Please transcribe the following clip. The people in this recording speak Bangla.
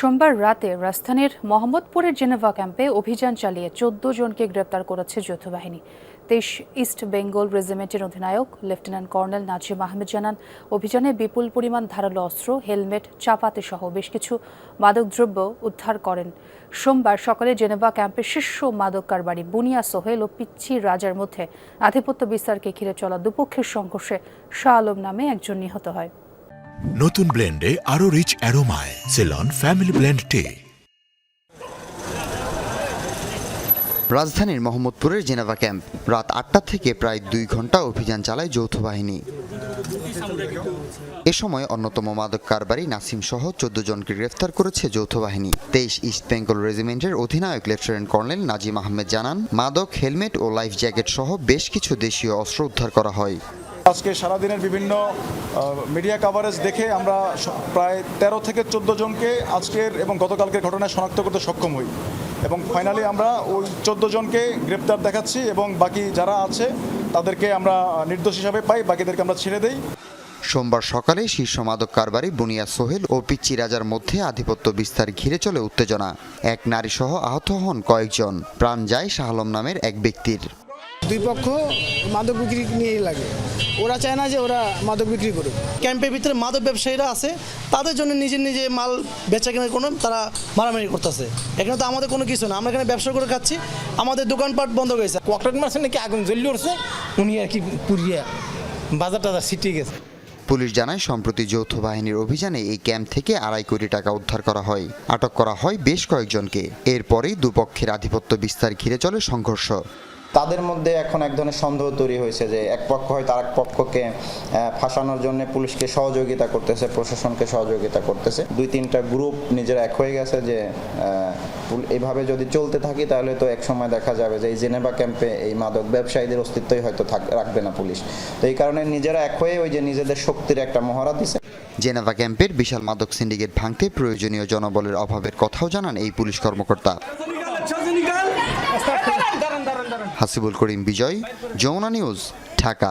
সোমবার রাতে রাজধানীর মোহাম্মদপুরের জেনেভা ক্যাম্পে অভিযান চালিয়ে চোদ্দ জনকে গ্রেপ্তার করেছে যৌথ বাহিনী তেইশ ইস্ট বেঙ্গল রেজিমেন্টের অধিনায়ক, লেফটেন্যান্ট কর্নেল নাজিম আহমেদ জানান, অভিযানে বিপুল পরিমাণ ধারালো অস্ত্র, হেলমেট, চাপাতি সহ বেশ কিছু মাদকদ্রব্য উদ্ধার করেন। সোমবার সকালে জেনেভা ক্যাম্পের শীর্ষ মাদক কারবারি বুনিয়া সোহেল ও পিচ্ছি রাজার মধ্যে আধিপত্য বিস্তারকে ঘিরে চলা দুপক্ষের সংঘর্ষে শাহ আলম নামে একজন নিহত হয়। নতুন ব্লেন্ডে আরও রিচ অ্যারোমায় সেলন ফ্যামিলি ব্লেন্ড টে রাজধানীর মোহাম্মদপুরের জেনেভা ক্যাম্প। রাত আটটা থেকে প্রায় দুই ঘণ্টা অভিযান চালায় যৌথ বাহিনী। এ সময় অন্যতম মাদক কারবারি নাসিম সহ চোদ্দ জনকে গ্রেফতার করেছে যৌথ বাহিনী। তেইশ ইস্ট বেঙ্গল রেজিমেন্টের অধিনায়ক লেফটেন্যান্ট কর্নেল নাজিম আহমেদ জানান, মাদক, হেলমেট ও লাইফ জ্যাকেট সহ বেশ কিছু দেশীয় অস্ত্র উদ্ধার করা হয়। আজকে সারাদিনের বিভিন্ন মিডিয়া কাভারেজ দেখে আমরা প্রায় তেরো থেকে চোদ্দ জনকে আজকের এবং গতকালকের ঘটনায় শনাক্ত করতে সক্ষম হই। এবং ফাইনালি আমরা ওই চোদ্দ জনকে গ্রেপ্তার দেখাচ্ছি এবং বাকি যারা আছে, তাদেরকে আমরা নির্দোষ হিসাবে পাই, বাকিদেরকে আমরা ছেড়ে দেই। সোমবার সকালে শীর্ষ মাদক কারবারি বুনিয়া সোহেল ও পিচ্চি রাজার মধ্যে আধিপত্য বিস্তার ঘিরে চলে উত্তেজনা। এক নারী সহ আহত হন কয়েকজন। প্রাণ যায় শাহ আলম নামের এক ব্যক্তির। দুই পক্ষ মাদক বিক্রি নিয়েই লাগে। ওরা চায় না যে ওরা মাদক বিক্রি করুক। ক্যাম্পের ভিতরে মাদক ব্যবসায়ীরা আছে তাদের জন্য নিজে নিজে মাল বেচা কেনার কোনো তারা মারামারি করতেছে। এখানে তো আমাদের কোনো কিছু না আমরা এখানে ব্যবসা করে খাচ্ছি আমাদের দোকানপাট বন্ধ হয়েছে ককটেল মারছে নাকি আগুন জ্বলি উঠছে উনি আর কি পুরিয়া বাজার টাজার ছিটিয়ে গেছে। পুলিশ জানায় সম্প্রতি যৌথ বাহিনীর অভিযানে এই ক্যাম্প থেকে আড়াই কোটি টাকা উদ্ধার করা হয়। আটক করা হয় বেশ কয়েকজনকে। এরপরেই দুপক্ষের আধিপত্য বিস্তার ঘিরে চলে সংঘর্ষ। তাদের মধ্যে এখন এক ধরনের সন্দেহ তৈরি হয়েছে যে এক পক্ষ হয়তো আরেক পক্ষকে ফাঁসানোর জন্য পুলিশকে সহযোগিতা করতেছে প্রশাসনকে সহযোগিতা করতেছে। দুই তিনটা গ্রুপ নিজেরা এক হয়ে গেছে যে এভাবে যদি চলতে থাকি তাহলে তো এক সময় দেখা যাবে যে এই জেনেভা ক্যাম্পে এই মাদক ব্যবসায়ীদের অস্তিত্বই হয়তো থাক- রাখবে না পুলিশ। তো এই কারণে নিজেরা এক হয়ে ওই যে নিজেদের শক্তির একটা মহড়া দিছে। জেনেভা ক্যাম্পের বিশাল মাদক সিন্ডিকেট ভাঙতে প্রয়োজনীয় জনবলের অভাবের কথাও জানান এই পুলিশ কর্মকর্তা। হাসিবুল করিম বিজয় যমুনা নিউজ ঢাকা।